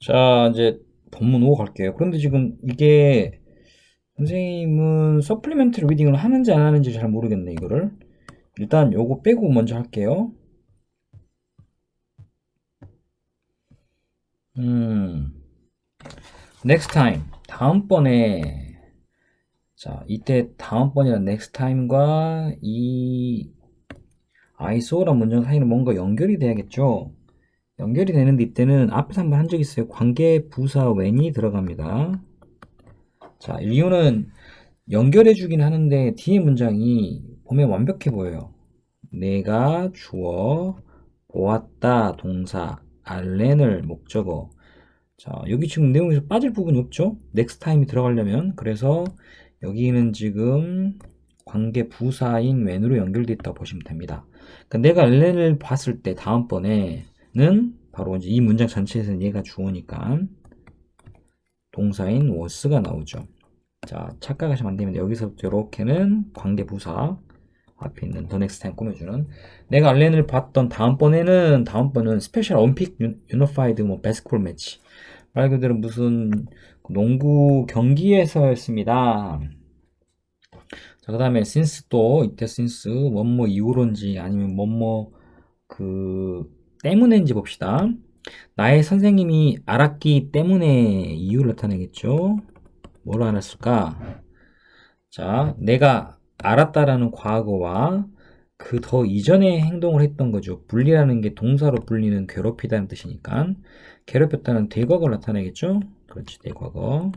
자, 이제 본문 5 갈게요. 그런데 지금 이게 선생님은 서플리멘트 리딩을 하는지 안 하는지 잘 모르겠네, 이거를. 일단 요거 빼고 먼저 할게요. 음. next time. 다음번에 자, 이때 다음번이란 next time과 이 I saw란 문장 사이는 뭔가 연결이 돼야겠죠? 연결이 되는데 이때는 앞에서 한번 한 적 있어요. 관계 부사 when이 들어갑니다. 자, 이유는 연결해 주긴 하는데 뒤에 문장이 보면 완벽해 보여요. 내가 주어 보았다 동사 알렌을 목적어 자 여기 지금 내용에서 빠질 부분이 없죠 넥스트 타임이 들어가려면 그래서 여기는 지금 관계 부사인 when으로 연결되어 있다고 보시면 됩니다 그러니까 내가 알렌을 봤을 때 다음번에는 바로 이제 이 문장 전체에서는 얘가 주어니까 동사인 was가 나오죠. 자 착각하시면 안 됩니다. 여기서부터 이렇게는 관계 부사 앞에 있는 더 넥스트 타임 꾸며주는 내가 알렌을 봤던 다음번에는 다음번은 스페셜 올림픽 유니파이드 뭐 베스콜 매치 말 그대로 무슨 농구 경기에서였습니다. 자, 그 다음에 since 또 이때 since 뭐뭐 이후로인지 아니면 뭐뭐 그 때문에인지 봅시다. 나의 선생님이 알았기 때문에 이유를 나타내겠죠. 뭘 알았을까? 자, 내가 알았다라는 과거와 그 더 이전의 행동을 했던 거죠. 분리라는 게 동사로 분리는 괴롭히다는 뜻이니까 괴롭혔다는 대과거를 나타내겠죠. 그렇지, 대과거.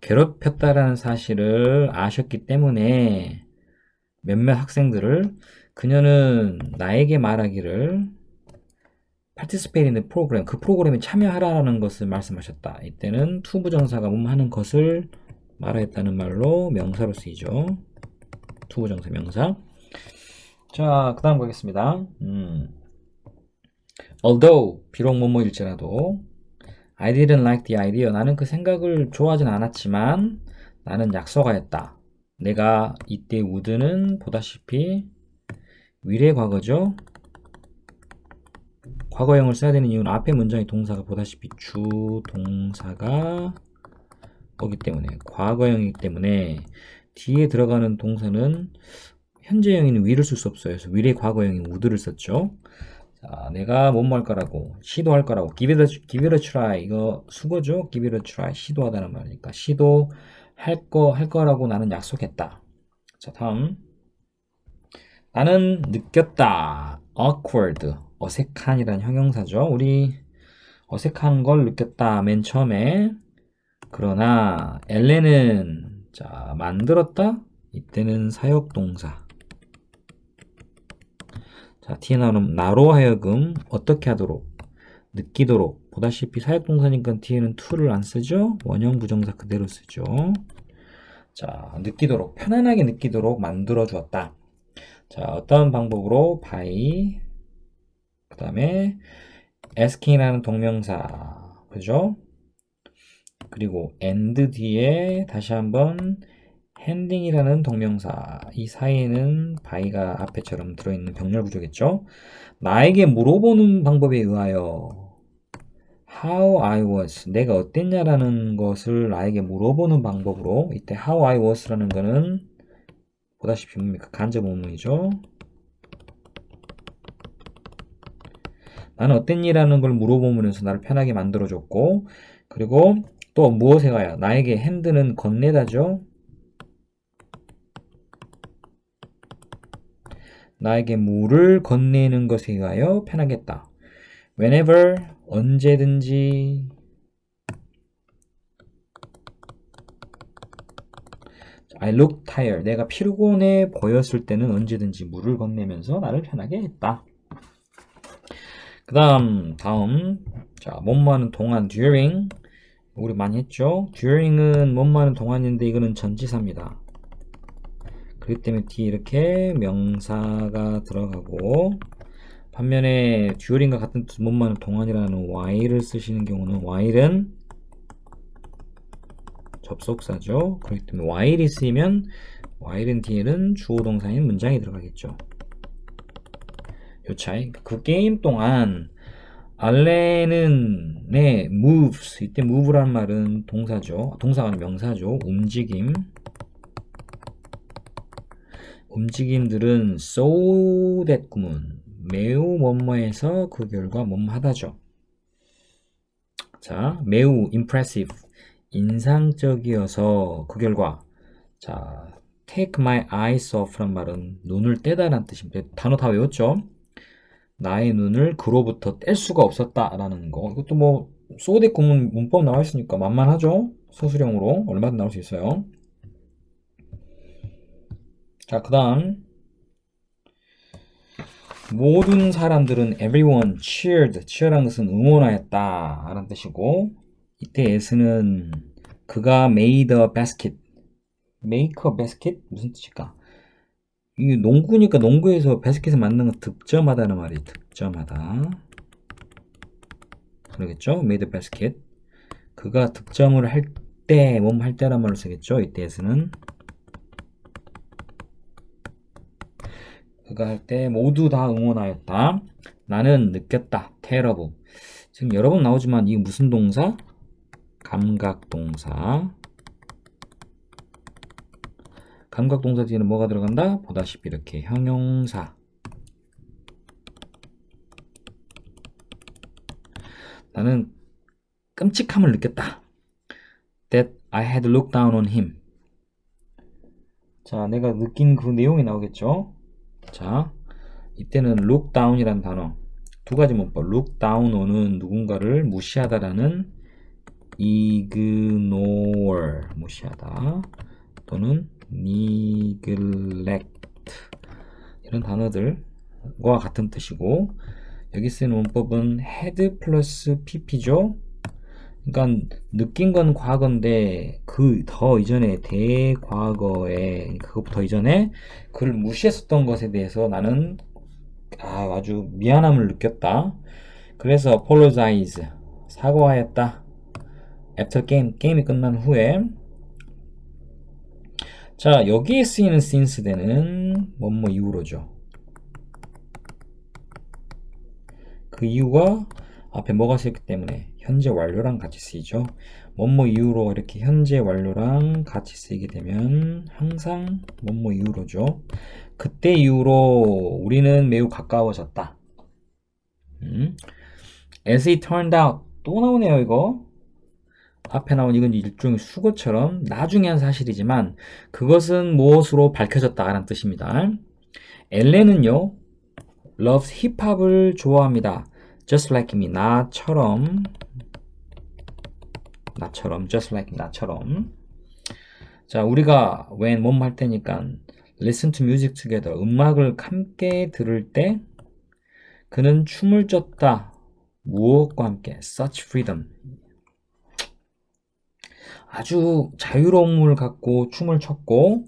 괴롭혔다라는 사실을 아셨기 때문에 몇몇 학생들을 그녀는 나에게 말하기를 in the program, 그 프로그램에 참여하라는 것을 말씀하셨다. 이때는 투부정사가 몸하는 것을 말하였다는 말로 명사로 쓰이죠. 투부정사 명사. 자, 그 다음 가겠습니다. 음. Although, 비록 뭐뭐일지라도, I didn't like the idea. 나는 그 생각을 좋아하진 않았지만, 나는 약속하였다. 내가 이때 would는 보다시피 위례 과거죠. 과거형을 써야 되는 이유는 앞에 문장의 동사가 보다시피 주 동사가 오기 때문에 과거형이기 때문에 뒤에 들어가는 동사는 현재형인 위를 쓸 수 없어요. 그래서 위례 과거형인 would를 썼죠. 자, 내가 뭐뭐 할 거라고 시도할 거라고 give it a, give it a try 이거 수거죠. give it a try 시도하다는 말이니까 시도 할 거 할 거라고 나는 약속했다. 자, 다음 나는 느꼈다. awkward 어색한이라는 형용사죠. 우리 어색한 걸 느꼈다. 맨 처음에 그러나 엘렌은 자 만들었다. 이때는 사역 동사. 자 뒤에 나오는 나로 하여금 어떻게 하도록 느끼도록 보다시피 사역동사니까 뒤에는 to를 안 쓰죠. 원형 부정사 그대로 쓰죠. 자 느끼도록 편안하게 느끼도록 만들어 주었다. 자 어떤 방법으로 by 그 다음에 asking이라는 동명사 그죠? 그리고 and 뒤에 다시 한번 handing이라는 동명사 이 사이에는 by가 앞에처럼 들어있는 병렬 구조겠죠? 나에게 물어보는 방법에 의하여 how I was 내가 어땠냐라는 것을 나에게 물어보는 방법으로 이때 how I was라는 거는 보다시피 뭡니까 간접 의문이죠. 나는 어땠니라는 걸 물어보면서 나를 편하게 만들어줬고 그리고 또 무엇에 가야 나에게 핸드는 건네다죠. 나에게 물을 건네는 것에 의하여 편하겠다. Whenever 언제든지 I look tired. 내가 피곤해 보였을 때는 언제든지 물을 건네면서 나를 편하게 했다. 그 다음 다음. 자 뭐뭐하는 동안 during. 우리 많이 했죠? during은 뭐뭐하는 동안인데 이거는 전치사입니다. 그렇기 때문에 뒤에 이렇게 명사가 들어가고 반면에 during과 같은 뜻 뭐뭐하는 동안이라는 while을 쓰시는 경우는 while은 접속사죠 그렇기 때문에 while이 쓰이면 while은 뒤에는 주어 동사인 문장이 들어가겠죠 요 차이. 그 게임 동안 알렌은 네 moves 이때 move란 말은 동사죠. 동사가 명사죠. 움직임. 움직임들은 so that 구문 매우 뭐뭐해서 그 결과 뭐뭐하다죠. 자, 매우 impressive 인상적이어서 그 결과 자, take my eyes off란 말은 눈을 떼다라는 뜻입니다. 단어 다 외웠죠? 나의 눈을 그로부터 뗄 수가 없었다라는 거. 이것도 뭐 소대 구문 문법 나와 있으니까 만만하죠? 서술형으로 얼마든 나올 수 있어요. 자, 그다음 모든 사람들은 everyone cheered. cheer한 것은 응원하였다 라는 뜻이고 이때 s는 그가 made a basket. make a basket 무슨 뜻일까? 이 농구니까 농구에서 바스켓을 만드는 건 득점하다는 말이 득점하다. 그러겠죠? made a basket. 그가 득점을 할 때, 몸 할 때란 말을 쓰겠죠? 이때에서는. 그가 할 때 모두 다 응원하였다. 나는 느꼈다. 테러브. 지금 여러 번 나오지만 이게 무슨 동사? 감각 동사. 감각 동사 뒤에는 뭐가 들어간다? 보다시피 이렇게 형용사. 나는 끔찍함을 느꼈다. That I had looked down on him. 자, 내가 느낀 그 내용이 나오겠죠? 자, 이때는 look down이라는 단어. 두 가지 문법. look down on은 누군가를 무시하다라는 ignore 무시하다 또는 neglect 이런 단어들과 같은 뜻이고 여기 쓰는 문법은 had 플러스 pp죠. 그러니까 느낀 건 과거인데 그 더 이전에 대과거에 그것부터 이전에 그를 무시했었던 것에 대해서 나는 아, 아주 미안함을 느꼈다. 그래서 apologize 사과하였다. After game 게임이 끝난 후에 자 여기에 쓰이는 since대는 뭐뭐 이후로죠. 그 이유가 앞에 뭐가 쓰였기 때문에 현재 완료랑 같이 쓰이죠. 뭐뭐 이후로 이렇게 현재 완료랑 같이 쓰이게 되면 항상 뭐뭐 이후로죠. 그때 이후로 우리는 매우 가까워졌다. 음. As it turned out 또 나오네요 이거. 앞에 나온 이건 일종의 수거처럼 나중에 한 사실이지만 그것은 무엇으로 밝혀졌다라는 뜻입니다. 엘렌은요, loves 힙합을 좋아합니다. just like me, 나처럼, 나처럼, just like me, 나처럼. 자, 우리가 when 몸 할 때니까 listen to music together, 음악을 함께 들을 때 그는 춤을 췄다. 무엇과 함께 such freedom, 아주 자유로움을 갖고 춤을 췄고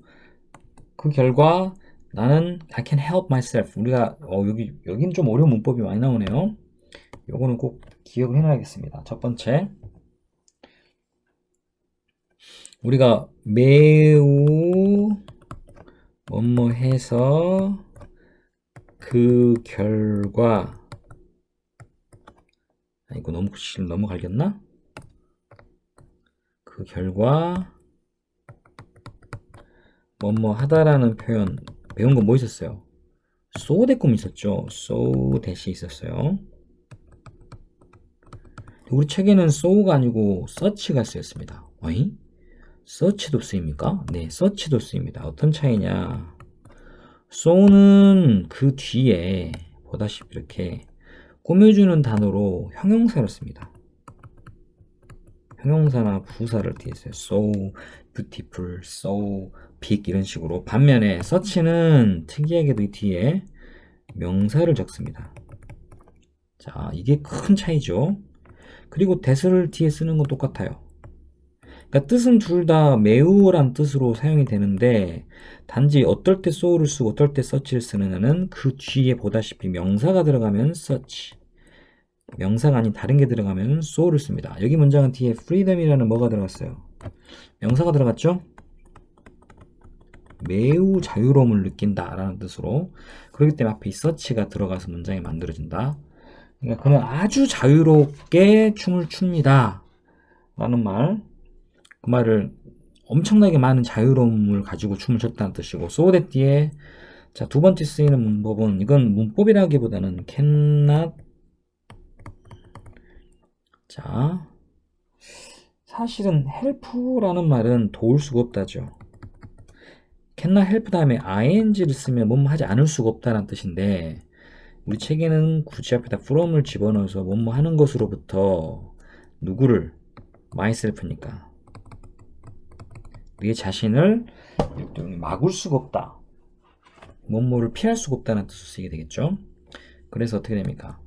그 결과 나는 I can help myself. 우리가 어, 여기 여기는 좀 어려운 문법이 많이 나오네요. 요거는 꼭 기억을 해놔야겠습니다. 첫 번째 우리가 매우 뭐뭐 해서 그 결과 아, 이거 너무 너무 갈겼나? 그 결과 뭐뭐 하다라는 표현 배운 거 뭐 있었어요? so 대꿈 있었죠. so 대시 있었어요. 우리 책에는 so가 아니고 search가 쓰였습니다. 어이? search도 쓰입니까? 네, search도 쓰입니다. 어떤 차이냐? so는 그 뒤에 보다시피 이렇게 꾸며주는 단어로 형용사를 씁니다. 형용사나 부사를 뒤에 써요. so beautiful, so big 이런 식으로. 반면에 search는 특이하게도 이 뒤에 명사를 적습니다. 자, 이게 큰 차이죠. 그리고 that을 뒤에 쓰는 건 똑같아요. 그러니까 뜻은 둘 다 매우란 뜻으로 사용이 되는데 단지 어떨 때 so를 쓰고 어떨 때 search를 쓰느냐는 그 뒤에 보다시피 명사가 들어가면 search 명사가 아닌 다른 게 들어가면 so를 씁니다. 여기 문장은 뒤에 freedom이라는 뭐가 들어갔어요? 명사가 들어갔죠? 매우 자유로움을 느낀다 라는 뜻으로 그렇기 때문에 앞에 이 search가 들어가서 문장이 만들어진다. 그러니까 그는 아주 자유롭게 춤을 춥니다. 라는 말. 그 말을 엄청나게 많은 자유로움을 가지고 춤을 췄다는 뜻이고, so that 뒤에, 자, 두 번째 쓰이는 문법은, 이건 문법이라기보다는 cannot, 자, 사실은 help라는 말은 도울 수가 없다죠. cannot help 다음에 ing를 쓰면 뭐뭐 하지 않을 수가 없다는 뜻인데, 우리 책에는 굳이 앞에다 from을 집어넣어서 뭐뭐 하는 것으로부터 누구를 myself니까 네 자신을 막을 수가 없다. 뭐뭐를 피할 수가 없다는 뜻을 쓰게 되겠죠. 그래서 어떻게 됩니까?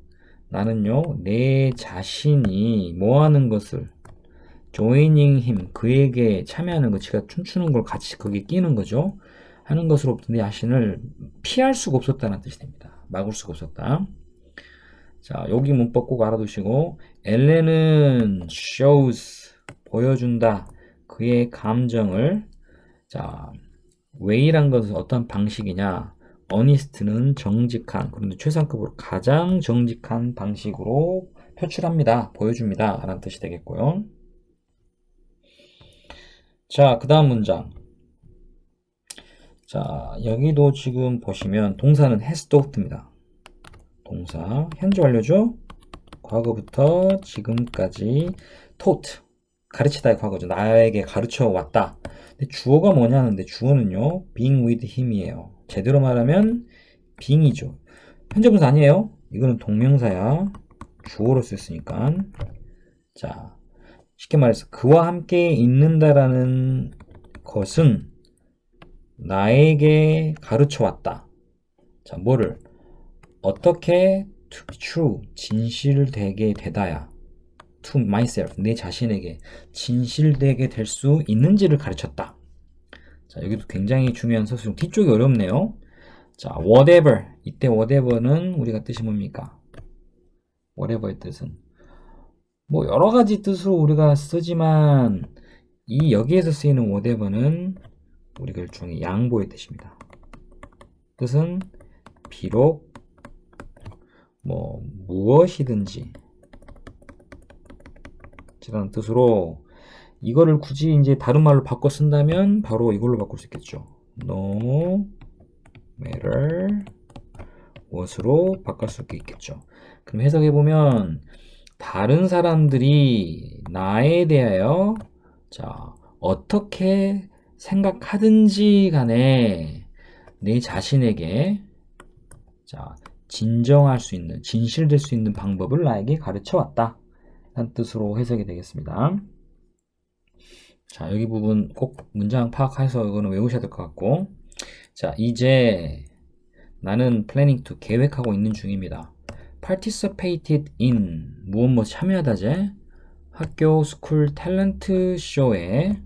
나는요 내 자신이 뭐 하는 것을 joining him 그에게 참여하는 것 제가 춤추는 걸 같이 거기에 끼는 거죠. 하는 것으로부터 내 자신을 피할 수가 없었다는 뜻이 됩니다. 막을 수가 없었다. 자, 여기 문법 꼭 알아두시고 엘렌은 shows 보여준다. 그의 감정을 자, way란 것은 어떤 방식이냐? Honest는 정직한 그런데 최상급으로 가장 정직한 방식으로 표출합니다. 보여줍니다. 라는 뜻이 되겠고요. 자, 그 다음 문장. 자, 여기도 지금 보시면 동사는 has thought입니다. 동사 현재 완료죠? 과거부터 지금까지 taught 가르치다의 과거죠. 나에게 가르쳐 왔다. 근데 주어가 뭐냐는데 주어는요 being with him이에요. 제대로 말하면 being이죠. 현재 분사 아니에요. 이거는 동명사야. 주어로 쓰였으니까. 자, 쉽게 말해서 그와 함께 있는다라는 것은 나에게 가르쳐 왔다. 자, 뭐를? 어떻게 to be true, 진실되게 되다야. to myself, 내 자신에게 진실되게 될 수 있는지를 가르쳤다. 자, 여기도 굉장히 중요한 서술. 뒤쪽이 어렵네요. 자, whatever. 이때 whatever는 우리가 뜻이 뭡니까? whatever의 뜻은 뭐 여러 가지 뜻으로 우리가 쓰지만 이 여기에서 쓰이는 whatever는 우리가 일종의 양보의 뜻입니다. 뜻은 비록 뭐 무엇이든지 라는 뜻으로 이거를 굳이 이제 다른 말로 바꿔 쓴다면 바로 이걸로 바꿀 수 있겠죠. No matter what으로 바꿀 수 있겠죠. 그럼 해석해 보면 다른 사람들이 나에 대하여 자 어떻게 생각하든지 간에 내 자신에게 자 진정할 수 있는 진실될 수 있는 방법을 나에게 가르쳐 왔다. 한 뜻으로 해석이 되겠습니다. 자, 여기 부분 꼭 문장 파악해서 이거는 외우셔야 될 것 같고. 자, 이제 나는 planning to 계획하고 있는 중입니다. participated in 무엇 뭐 참여하다제 학교 스쿨 탤런트 쇼에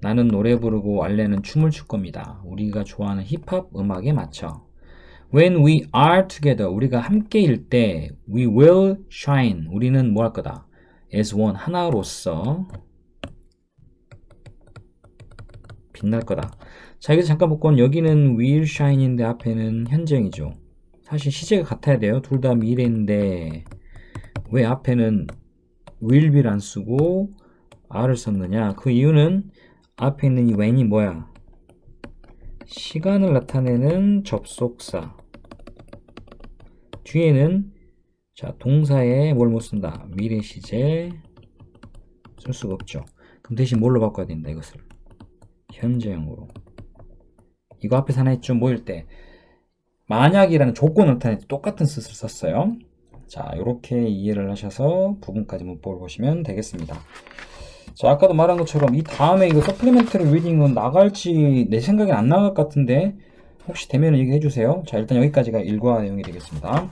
나는 노래 부르고 알레는 춤을 출 겁니다. 우리가 좋아하는 힙합 음악에 맞춰. When we are together, 우리가 함께일 때, we will shine. 우리는 뭐 할 거다? as one, 하나로서 빛날 거다. 자, 여기서 잠깐 볼건 여기는 will shine인데 앞에는 현재형이죠. 사실 시제가 같아야 돼요. 둘 다 미래인데 왜 앞에는 will be를 안 쓰고 are를 썼느냐? 그 이유는 앞에 있는 이 when이 뭐야? 시간을 나타내는 접속사. 뒤에는 자 동사에 뭘 못 쓴다. 미래 시제 쓸 수가 없죠. 그럼 대신 뭘로 바꿔야 된다 이것을 현재형으로. 이거 앞에서 하나 했죠. 뭐일 때 만약이라는 조건을 나타낼 때 똑같은 뜻을 썼어요. 자, 이렇게 이해를 하셔서 부분까지 문법을 보시면 되겠습니다. 자, 아까도 말한 것처럼 이 다음에 이거 서플리멘터리 리딩은 나갈지 내 생각엔 안 나갈 것 같은데 혹시 되면 얘기해 주세요. 자, 일단 여기까지가 일과 내용이 되겠습니다.